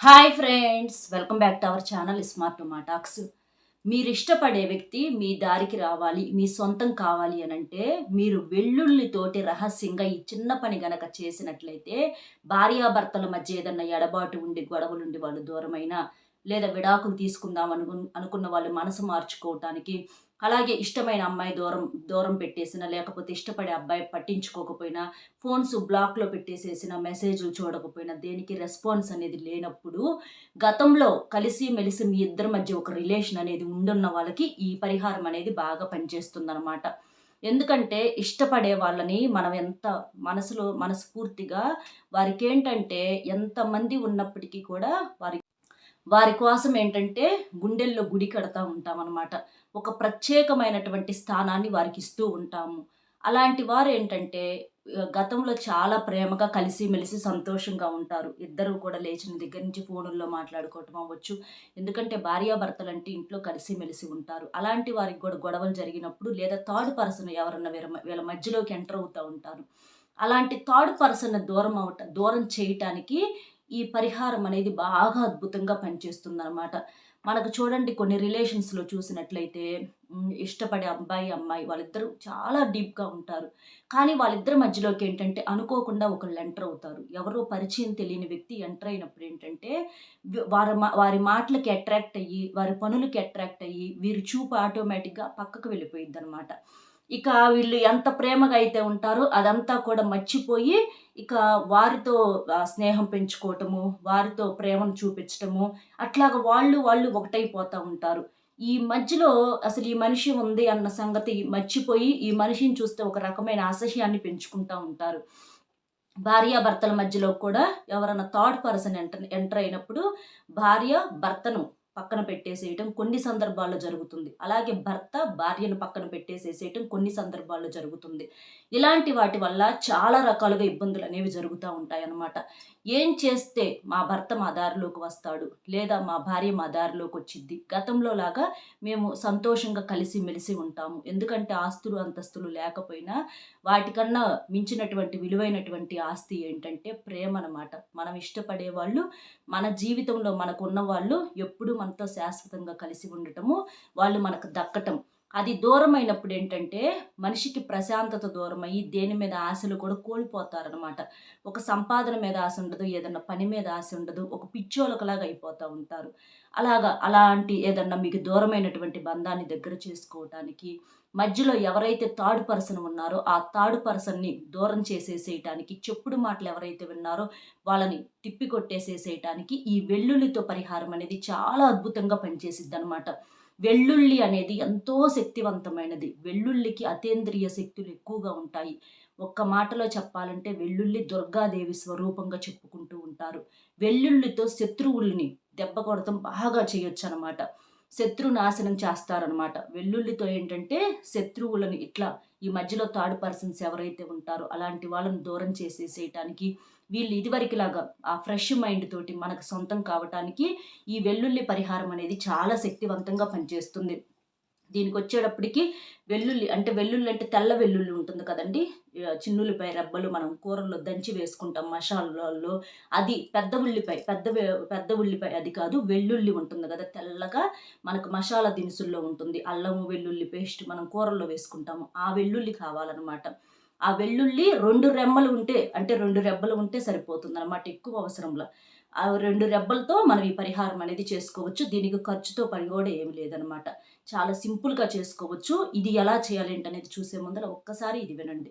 Hi friends welcome back to our channel smart మాటాక్స్ మీరు ఇష్టపడే వ్యక్తి మీ దారికి రావాలి మీ సొంతం కావాలి అని అంటే మీరు వెల్లుల్లితోటి రహస్యంగా ఈ చిన్న పని గనక చేసినట్లయితే భార్యాభర్తల మధ్య ఏదన్నా ఎడబాటు ఉండి గొడవలుండి వాళ్ళు దూరమైన లేదా విడాకులు తీసుకుందాం అను అనుకున్న వాళ్ళు మనసు మార్చుకోవటానికి అలాగే ఇష్టమైన అమ్మాయి దూరం దూరం పెట్టేసిన లేకపోతే ఇష్టపడే అబ్బాయి పట్టించుకోకపోయినా ఫోన్స్ బ్లాక్లో పెట్టేసేసిన మెసేజ్లు చూడకపోయినా దేనికి రెస్పాన్స్ అనేది లేనప్పుడు గతంలో కలిసి మెలిసి మీ ఇద్దరి మధ్య ఒక రిలేషన్ అనేది ఉండున్న వాళ్ళకి ఈ పరిహారం అనేది బాగా పనిచేస్తుందన్నమాట. ఎందుకంటే ఇష్టపడే వాళ్ళని మనం ఎంత మనసులో మనస్ఫూర్తిగా వారికి ఏంటంటే ఎంతమంది ఉన్నప్పటికీ కూడా వారి వారి కోసం ఏంటంటే గుండెల్లో గుడి కడతా ఉంటాం అనమాట ఒక ప్రత్యేకమైనటువంటి స్థానాన్ని వారికి ఇస్తూ ఉంటాము. అలాంటి వారు ఏంటంటే గతంలో చాలా ప్రేమగా కలిసిమెలిసి సంతోషంగా ఉంటారు. ఇద్దరు కూడా లేచిన దగ్గర నుంచి ఫోనుల్లో మాట్లాడుకోవటం అవ్వచ్చు. ఎందుకంటే భార్యాభర్తలు అంటే ఇంట్లో కలిసిమెలిసి ఉంటారు. అలాంటి వారికి కూడా గొడవలు జరిగినప్పుడు లేదా థర్డ్ పర్సన్ ఎవరన్నా వీళ్ళ వీళ్ళ మధ్యలోకి ఎంటర్ అవుతూ ఉంటారు. అలాంటి థర్డ్ పర్సన్ దూరం అవట దూరం చేయటానికి ఈ పరిహారం అనేది బాగా అద్భుతంగా పనిచేస్తుంది అనమాట మనకు చూడండి కొన్ని రిలేషన్స్లో చూసినట్లయితే ఇష్టపడే అబ్బాయి అమ్మాయి వాళ్ళిద్దరూ చాలా డీప్గా ఉంటారు. కానీ వాళ్ళిద్దరి మధ్యలోకి ఏంటంటే అనుకోకుండా ఒకళ్ళు ఎంటర్ అవుతారు. ఎవరో పరిచయం తెలియని వ్యక్తి ఎంటర్ అయినప్పుడు ఏంటంటే వారి మా- వారి మాటలకి అట్రాక్ట్ అయ్యి వారి పనులకి అట్రాక్ట్ అయ్యి వీరి చూపు ఆటోమేటిక్గా పక్కకు వెళ్ళిపోయిద్ది అనమాట ఇక వీళ్ళు ఎంత ప్రేమగా అయితే ఉంటారో అదంతా కూడా మర్చిపోయి ఇక వారితో స్నేహం పెంచుకోవటము వారితో ప్రేమను చూపించటము అట్లాగ వాళ్ళు వాళ్ళు ఒకటైపోతూ ఉంటారు. ఈ మధ్యలో అసలు ఈ మనిషి ఉంది అన్న సంగతి మర్చిపోయి ఈ మనిషిని చూస్తే ఒక రకమైన అసహ్యాన్ని పెంచుకుంటూ ఉంటారు. భార్యాభర్తల మధ్యలో కూడా ఎవరైనా థర్డ్ పర్సన్ ఎంటర్ ఎంటర్ అయినప్పుడు భార్య భర్తను పక్కన పెట్టేసేయటం కొన్ని సందర్భాల్లో జరుగుతుంది. అలాగే భర్త భార్యను పక్కన పెట్టేసేసేయటం కొన్ని సందర్భాల్లో జరుగుతుంది. ఇలాంటి వాటి వల్ల చాలా రకాలుగా ఇబ్బందులు అనేవి జరుగుతూ ఉంటాయి అన్నమాట ఏం చేస్తే మా భర్త మా దారిలోకి వస్తాడు? లేదా మా భార్య మా దారిలోకి వచ్చింది గతంలో లాగా మేము సంతోషంగా కలిసి మెలిసి ఉంటాము. ఎందుకంటే ఆస్తులు అంతస్తులు లేకపోయినా వాటికన్నా మించినటువంటి విలువైనటువంటి ఆస్తి ఏంటంటే ప్రేమ అనమాట మనం ఇష్టపడే వాళ్ళు మన జీవితంలో మనకున్న వాళ్ళు వాళ్ళు ఎప్పుడు మనతో శాశ్వతంగా కలిసి ఉండటము వాళ్ళు మనకు దక్కటం. అది దూరమైనప్పుడు ఏంటంటే మనిషికి ప్రశాంతత దూరమయ్యి దేని మీద ఆశలు కూడా కోల్పోతారనమాట ఒక సంపాదన మీద ఆశ ఉండదు ఏదన్నా పని మీద ఆశ ఉండదు ఒక పిచ్చోలకలాగా అయిపోతూ ఉంటారు. అలాగా అలాంటి ఏదన్నా మీకు దూరమైనటువంటి బంధాన్ని దగ్గర చేసుకోవటానికి మధ్యలో ఎవరైతే థర్డ్ పర్సన్ ఉన్నారో ఆ థర్డ్ పర్సన్ని దూరం చేసేసేయటానికి చెప్పుడు మాటలు ఎవరైతే విన్నారో వాళ్ళని తిప్పి కొట్టేసేసేయటానికి ఈ వెల్లుల్లితో పరిహారం అనేది చాలా అద్భుతంగా పనిచేసిద్ది అనమాట వెల్లుల్లి అనేది ఎంతో శక్తివంతమైనది. వెల్లుల్లికి అతేంద్రియ శక్తులు ఎక్కువగా ఉంటాయి. ఒక్క మాటలో చెప్పాలంటే వెల్లుల్లి దుర్గాదేవి స్వరూపంగా చెప్పుకుంటూ ఉంటారు. వెల్లుల్లితో శత్రువుల్ని దెబ్బ కొడతాం బాగా చేయొచ్చు అనమాట శత్రు నాశనం చేస్తారనమాట. వెల్లుల్లితో ఏంటంటే శత్రువులను ఇట్లా ఈ మధ్యలో థర్డ్ పర్సన్స్ ఎవరైతే ఉంటారో అలాంటి వాళ్ళని దూరం చేసేసేయటానికి వీళ్ళు ఇదివరకులాగా ఆ ఫ్రెష్ మైండ్ తోటి మనకు సొంతం కావటానికి ఈ వెల్లుల్లి పరిహారం అనేది చాలా శక్తివంతంగా పనిచేస్తుంది. దీనికి వచ్చేటప్పటికి వెల్లుల్లి అంటే వెల్లుల్లి అంటే తెల్ల వెల్లుల్లి ఉంటుంది కదండి. చిన్నుల్లిపాయ రెబ్బలు మనం కూరల్లో దంచి వేసుకుంటాం మసాలాల్లో. అది పెద్ద ఉల్లిపాయ పెద్ద పెద్ద ఉల్లిపాయ అది కాదు వెల్లుల్లి ఉంటుంది కదా తెల్లగా మనకు మసాలా దినుసుల్లో ఉంటుంది. అల్లము వెల్లుల్లి పేస్ట్ మనం కూరల్లో వేసుకుంటాము. ఆ వెల్లుల్లి కావాలన్నమాట. ఆ వెల్లుల్లి రెండు రెమ్మలు ఉంటే అంటే రెండు రెబ్బలు ఉంటే సరిపోతుంది అనమాట ఎక్కువ అవసరంలో. ఆ రెండు రెబ్బలతో మనం ఈ పరిహారం అనేది చేసుకోవచ్చు. దీనికి ఖర్చుతో పని కూడా ఏమి లేదనమాట చాలా సింపుల్గా చేసుకోవచ్చు. ఇది ఎలా చేయాలి అనేది చూసే ముందర ఒక్కసారి ఇది వినండి.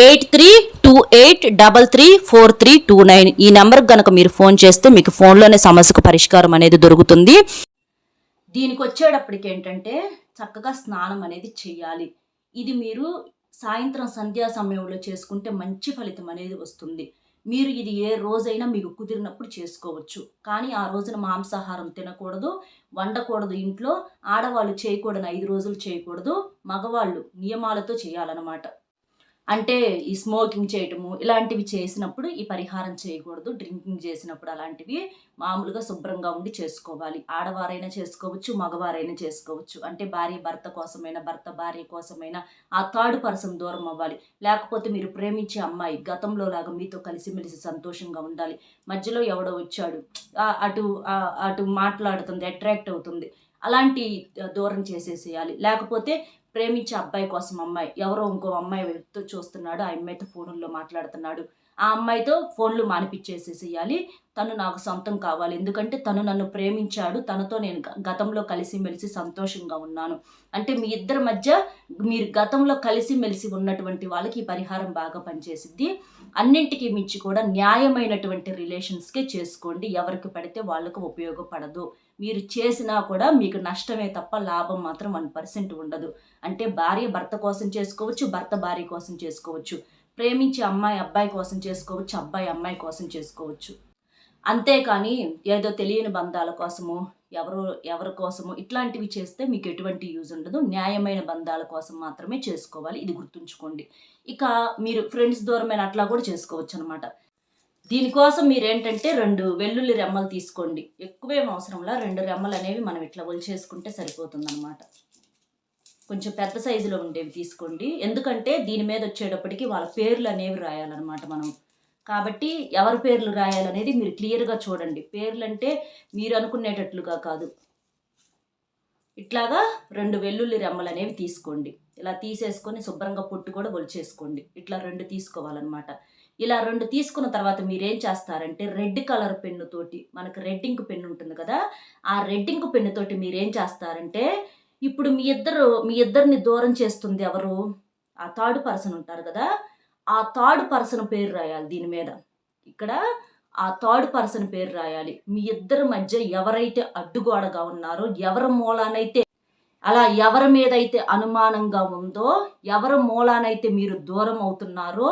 eight three two eight double three four three two nine. ఈ నెంబర్కి కనుక మీరు ఫోన్ చేస్తే మీకు ఫోన్లోనే సమస్యకు పరిష్కారం అనేది దొరుకుతుంది. దీనికి వచ్చేటప్పటికి ఏంటంటే చక్కగా స్నానం అనేది చేయాలి ఇది మీరు సాయంత్రం సంధ్యా సమయంలో చేసుకుంటే మంచి ఫలితం అనేది వస్తుంది. మీరు ఇది ఏ రోజైనా మీకు కుదిరినప్పుడు చేసుకోవచ్చు. కానీ ఆ రోజున మాంసాహారం తినకూడదు వండకూడదు ఇంట్లో. ఆడవాళ్ళు చేయకూడని ఐదు రోజులు చేయకూడదు. మగవాళ్ళు నియమాలతో చేయాలన్నమాట. అంటే ఈ స్మోకింగ్ చేయటము ఇలాంటివి చేసినప్పుడు ఈ పరిహారం చేయకూడదు డ్రింకింగ్ చేసినప్పుడు అలాంటివి మామూలుగా శుభ్రంగా ఉండి చేసుకోవాలి. ఆడవారైనా చేసుకోవచ్చు మగవారైనా చేసుకోవచ్చు. అంటే భార్య భర్త కోసమైనా భర్త భార్య కోసమైనా ఆ థర్డ్ పర్సన్ దూరం అవ్వాలి. లేకపోతే మీరు ప్రేమించే అమ్మాయి గతంలో లాగా మీతో కలిసిమెలిసి సంతోషంగా ఉండాలి. మధ్యలో ఎవడో వచ్చాడు అటు అటు మాట్లాడుతుంది అట్రాక్ట్ అవుతుంది. అలాంటి దూరం చేసేసేయాలి. లేకపోతే ప్రేమించే అబ్బాయి కోసం అమ్మాయి. ఎవరో ఇంకో అమ్మాయి వెళ్తూ చూస్తున్నాడు. ఆ అమ్మాయితో ఫోన్లో మాట్లాడుతున్నాడు. ఆ అమ్మాయితో ఫోన్లు మానిపించేసేసేయాలి. తను నాకు సొంతం కావాలి. ఎందుకంటే తను నన్ను ప్రేమించాడు. తనతో నేను గ- గతంలో కలిసిమెలిసి సంతోషంగా ఉన్నాను. అంటే మీ ఇద్దరి మధ్య మీరు గతంలో కలిసిమెలిసి ఉన్నటువంటి వాళ్ళకి ఈ పరిహారం బాగా పనిచేసిద్ది. అన్నింటికి మించి కూడా న్యాయమైనటువంటి రిలేషన్స్కే చేసుకోండి. ఎవరికి పడితే వాళ్ళకు ఉపయోగపడదు. మీరు చేసినా కూడా మీకు నష్టమే తప్ప లాభం మాత్రం వన్ పర్సెంట్ ఉండదు. అంటే భార్య భర్త కోసం చేసుకోవచ్చు భర్త భార్య కోసం చేసుకోవచ్చు. ప్రేమించే అమ్మాయి అబ్బాయి కోసం చేసుకోవచ్చు అబ్బాయి అమ్మాయి కోసం చేసుకోవచ్చు. అంతేకాని ఏదో తెలియని బంధాల కోసము ఎవరు ఎవరి కోసము ఇట్లాంటివి చేస్తే మీకు ఎటువంటి యూజ్ ఉండదు. న్యాయమైన బంధాల కోసం మాత్రమే చేసుకోవాలి. ఇది గుర్తుంచుకోండి. ఇక మీరు ఫ్రెండ్స్ దూరమైన అట్లా కూడా చేసుకోవచ్చు అనమాట దీనికోసం మీరు ఏంటంటే రెండు వెల్లుల్లి రెమ్మలు తీసుకోండి. ఎక్కువేం అవసరంలా రెండు రెమ్మలు అనేవి మనం ఇట్లా ఒలిచేసుకుంటే సరిపోతుంది అనమాట కొంచెం పెద్ద సైజులో ఉండేవి తీసుకోండి. ఎందుకంటే దీని మీద వచ్చేటప్పటికి వాళ్ళ పేర్లు అనేవి రాయాలన్నమాట మనం. కాబట్టి ఎవరి పేర్లు రాయాలనేది మీరు క్లియర్గా చూడండి. పేర్లు అంటే మీరు అనుకునేటట్లుగా కాదు. ఇట్లాగా రెండు వెల్లుల్లి రెమ్మలు అనేవి తీసుకోండి. ఇలా తీసేసుకొని శుభ్రంగా పొట్టు కూడా ఒలిచేసుకోండి. ఇట్లా రెండు తీసుకోవాలన్నమాట. ఇలా రెండు తీసుకున్న తర్వాత మీరేం చేస్తారంటే రెడ్ కలర్ పెన్నుతోటి మనకు రెడ్డింగ్ పెన్ను ఉంటుంది కదా ఆ రెడ్డింగ్ పెన్నుతోటి మీరేం చేస్తారంటే ఇప్పుడు మీ ఇద్దరు మీ ఇద్దరిని దూరం చేస్తుంది ఎవరు? ఆ థర్డ్ పర్సన్ ఉంటారు కదా ఆ థర్డ్ పర్సన్ పేరు రాయాలి దీని మీద. ఇక్కడ ఆ థర్డ్ పర్సన్ పేరు రాయాలి. మీ ఇద్దరి మధ్య ఎవరైతే అడ్డుగోడగా ఉన్నారో ఎవరి మూలానైతే అలా ఎవరి మీద అయితే అనుమానంగా ఉందో ఎవరి మూలానైతే మీరు దూరం అవుతున్నారో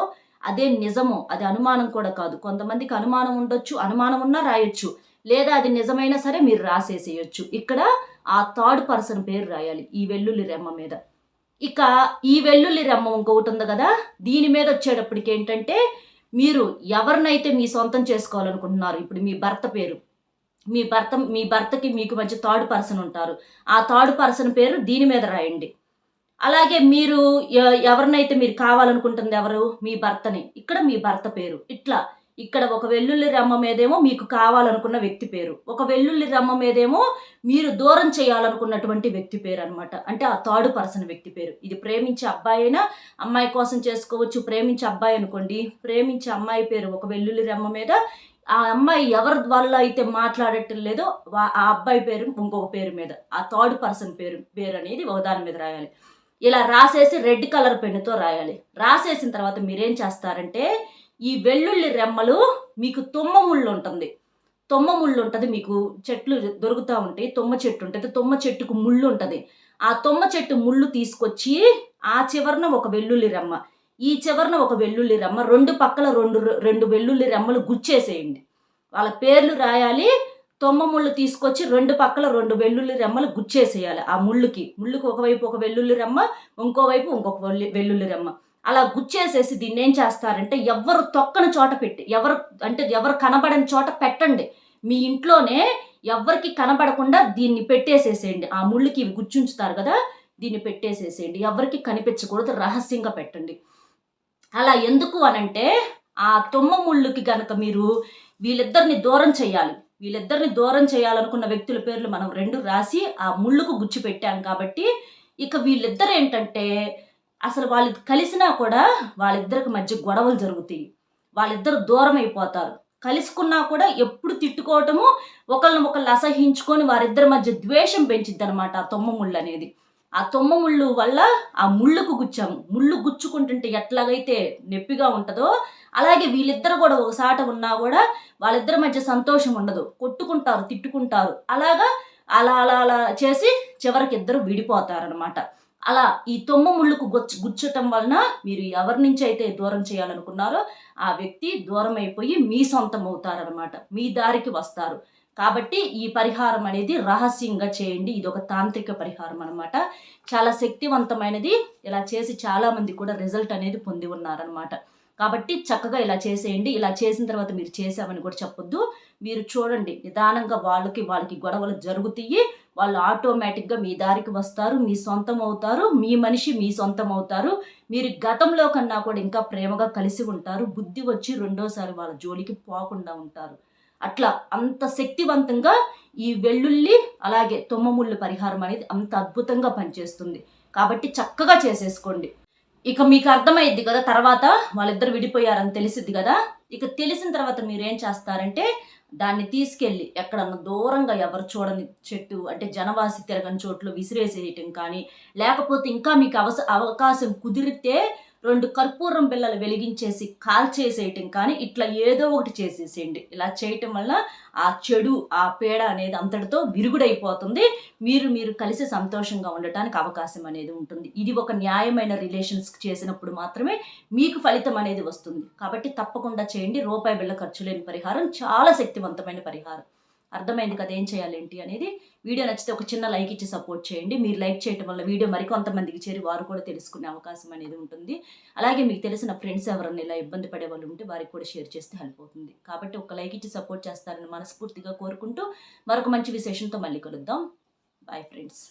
అదే నిజము. అది అనుమానం కూడా కాదు. కొంతమందికి అనుమానం ఉండొచ్చు అనుమానం ఉన్నా రాయొచ్చు. లేదా అది నిజమైనా సరే మీరు రాసేసేయచ్చు. ఇక్కడ ఆ థర్డ్ పర్సన్ పేరు రాయాలి ఈ వెల్లుల్లి రెమ్మ మీద. ఇక ఈ వెల్లుల్లి రెమ్మ ఇంకొకటి ఉంది కదా దీని మీద వచ్చేటప్పటికి ఏంటంటే మీరు ఎవరినైతే మీ సొంతం చేసుకోవాలనుకుంటున్నారు ఇప్పుడు మీ భర్త పేరు మీ భర్త మీ భర్తకి మీకు మధ్య థర్డ్ పర్సన్ ఉంటారు ఆ థర్డ్ పర్సన్ పేరు దీని మీద రాయండి. అలాగే మీరు ఎవరినైతే మీరు కావాలనుకుంటుంది ఎవరు? మీ భర్తని. ఇక్కడ మీ భర్త పేరు. ఇట్లా ఇక్కడ ఒక వెల్లుల్లి రమ్మ మీదేమో మీకు కావాలనుకున్న వ్యక్తి పేరు. ఒక వెల్లుల్లి రమ్మ మీదేమో మీరు దూరం చేయాలనుకున్నటువంటి వ్యక్తి పేరు అనమాట అంటే ఆ థర్డ్ పర్సన్ వ్యక్తి పేరు. ఇది ప్రేమించే అబ్బాయి అయినా అమ్మాయి కోసం చేసుకోవచ్చు. ప్రేమించే అబ్బాయి అనుకోండి. ప్రేమించే అమ్మాయి పేరు ఒక వెల్లుల్లి రమ్మ మీద. ఆ అమ్మాయి ఎవరి వల్ల అయితే మాట్లాడటం లేదో వా- ఆ అబ్బాయి పేరు ఇంకొక పేరు మీద. ఆ థర్డ్ పర్సన్ పేరు పేరు అనేది ఒక దాని మీద రాయాలి. ఇలా రాసేసి రెడ్ కలర్ పెన్నుతో రాయాలి. రాసేసిన తర్వాత మీరేం చేస్తారంటే ఈ వెల్లుల్లి రెమ్మలు మీకు తుమ్మ ముళ్ళు ఉంటుంది తుమ్మ ముళ్ళు ఉంటుంది మీకు చెట్లు దొరుకుతూ ఉంటాయి. తుమ్మ చెట్టు ఉంటుంది తుమ్మ చెట్టుకు ముళ్ళు ఉంటుంది ఆ తుమ్మ చెట్టు ముళ్ళు తీసుకొచ్చి ఆ చివరన ఒక వెల్లుల్లి రెమ్మ. ఈ చివరన ఒక వెల్లుల్లి రెమ్మ రెండు పక్కల రెండు రెండు వెల్లుల్లి రెమ్మలు గుచ్చేసేయండి. వాళ్ళ పేర్లు రాయాలి తొమ్మ ముళ్ళు తీసుకొచ్చి రెండు పక్కల రెండు వెల్లుల్లి రెమ్మలు గుచ్చేసేయాలి ఆ ముళ్ళుకి. ముళ్ళుకి ఒకవైపు ఒక వెల్లుల్లి రెమ్మ ఇంకోవైపు ఇంకొక వెల్లు- వెల్లుల్లి రెమ్మ. అలా గుచ్చేసేసి దీన్ని ఏం చేస్తారంటే ఎవరు తొక్కని చోట పెట్టి ఎవరు అంటే ఎవరు కనబడని చోట పెట్టండి. మీ ఇంట్లోనే ఎవరికి కనబడకుండా దీన్ని పెట్టేసేసేయండి. ఆ ముళ్ళుకి ఇవి గుచ్చుంచుతారు కదా దీన్ని పెట్టేసేసేయండి. ఎవరికి కనిపించకూడదు రహస్యంగా పెట్టండి. అలా ఎందుకు అనంటే ఆ తుమ్మ ముళ్ళుకి గనక మీరు వీళ్ళిద్దరిని దూరం చేయాలి. వీళ్ళిద్దరిని దూరం చేయాలనుకున్న వ్యక్తుల పేర్లు మనం రెండు రాసి ఆ ముళ్ళుకు గుచ్చి పెట్టాం కాబట్టి ఇక వీళ్ళిద్దరు ఏంటంటే అసలు వాళ్ళు కలిసినా కూడా వాళ్ళిద్దరికి మధ్య గొడవలు జరుగుతాయి. వాళ్ళిద్దరు దూరం అయిపోతారు. కలుసుకున్నా కూడా ఎప్పుడు తిట్టుకోవటము ఒకళ్ళని ఒకళ్ళు అసహించుకొని వారిద్దరి మధ్య ద్వేషం పెంచిద్ది అనమాట ఆ తొమ్మ ముళ్ళు అనేది. ఆ తొమ్మ ముళ్ళు వల్ల ఆ ముళ్ళుకు గుచ్చాము. ముళ్ళు గుచ్చుకుంటుంటే ఎట్లాగైతే నొప్పిగా ఉంటుందో అలాగే వీళ్ళిద్దరు కూడా ఒకసాట ఉన్నా కూడా వాళ్ళిద్దరి మధ్య సంతోషం ఉండదు. కొట్టుకుంటారు తిట్టుకుంటారు. అలాగా అలా అలా అలా చేసి చివరికి ఇద్దరు విడిపోతారనమాట అలా ఈ తొమ్మ ముళ్ళుకు గుచ్చ గుచ్చటం వలన మీరు ఎవరి నుంచి అయితే దూరం చేయాలనుకున్నారో ఆ వ్యక్తి దూరం అయిపోయి మీ సొంతం అవుతారనమాట మీ దారికి వస్తారు. కాబట్టి ఈ పరిహారం అనేది రహస్యంగా చేయండి. ఇది ఒక తాంత్రిక పరిహారం అనమాట చాలా శక్తివంతమైనది. ఇలా చేసి చాలామంది కూడా రిజల్ట్ అనేది పొంది ఉన్నారనమాట కాబట్టి చక్కగా ఇలా చేసేయండి. ఇలా చేసిన తర్వాత మీరు చేసామని కూడా చెప్పొద్దు. మీరు చూడండి. నిదానంగా వాళ్ళకి వాళ్ళకి గొడవలు జరుగుతాయి. వాళ్ళు ఆటోమేటిక్గా మీ దారికి వస్తారు మీ సొంతం అవుతారు మీ మనిషి మీ సొంతం అవుతారు మీరు గతంలో కన్నా కూడా ఇంకా ప్రేమగా కలిసి ఉంటారు. బుద్ధి వచ్చి రెండోసారి వాళ్ళ జోలికి పోకుండా ఉంటారు. అట్లా అంత శక్తివంతంగా ఈ వెల్లుల్లి అలాగే తుమ్మముళ్ళు పరిహారం అనేది అంత అద్భుతంగా పనిచేస్తుంది. కాబట్టి చక్కగా చేసేసుకోండి. ఇక మీకు అర్థమైద్ది కదా తర్వాత వాళ్ళిద్దరు విడిపోయారని తెలిసిద్ది కదా. ఇక తెలిసిన తర్వాత మీరు ఏం చేస్తారంటే దాన్ని తీసుకెళ్ళి ఎక్కడన్నా దూరంగా ఎవరు చూడని చెట్టు అంటే జనవాసి తిరగని చోట్లు విసిరేసేయటం కానీ లేకపోతే ఇంకా మీకు అవస అవకాశం కుదిరితే రెండు కర్పూరం పిల్లలు వెలిగించేసి కాల్చేసేయటం కానీ ఇట్లా ఏదో ఒకటి చేసేసేయండి. ఇలా చేయటం వల్ల ఆ చెడు ఆ పేడ అనేది అంతటితో విరుగుడైపోతుంది. మీరు మీరు కలిసి సంతోషంగా ఉండటానికి అవకాశం అనేది ఉంటుంది. ఇది ఒక న్యాయమైన రిలేషన్స్ చేసినప్పుడు మాత్రమే మీకు ఫలితం అనేది వస్తుంది. కాబట్టి తప్పకుండా చేయండి. రూపాయి బిళ్ళ ఖర్చు లేని పరిహారం చాలా శక్తి శక్తివంతమైన పరిహారం. అర్థమైంది కదా ఏం చేయాలి ఏంటి అనేది? వీడియో నచ్చితే ఒక చిన్న లైక్ ఇచ్చి సపోర్ట్ చేయండి. మీరు లైక్ చేయడం వల్ల వీడియో మరికొంతమందికి చేరి వారు కూడా తెలుసుకునే అవకాశం అనేది ఉంటుంది. అలాగే మీకు తెలిసిన ఫ్రెండ్స్ ఎవరైనా ఇలా ఇబ్బంది పడే వాళ్ళు ఉంటే వారికి కూడా షేర్ చేస్తే హెల్ప్ అవుతుంది. కాబట్టి ఒక లైక్ ఇచ్చి సపోర్ట్ చేస్తారని మనస్ఫూర్తిగా కోరుకుంటూ మరొక మంచి విశేషంతో మళ్ళీ కలుద్దాం. Bye friends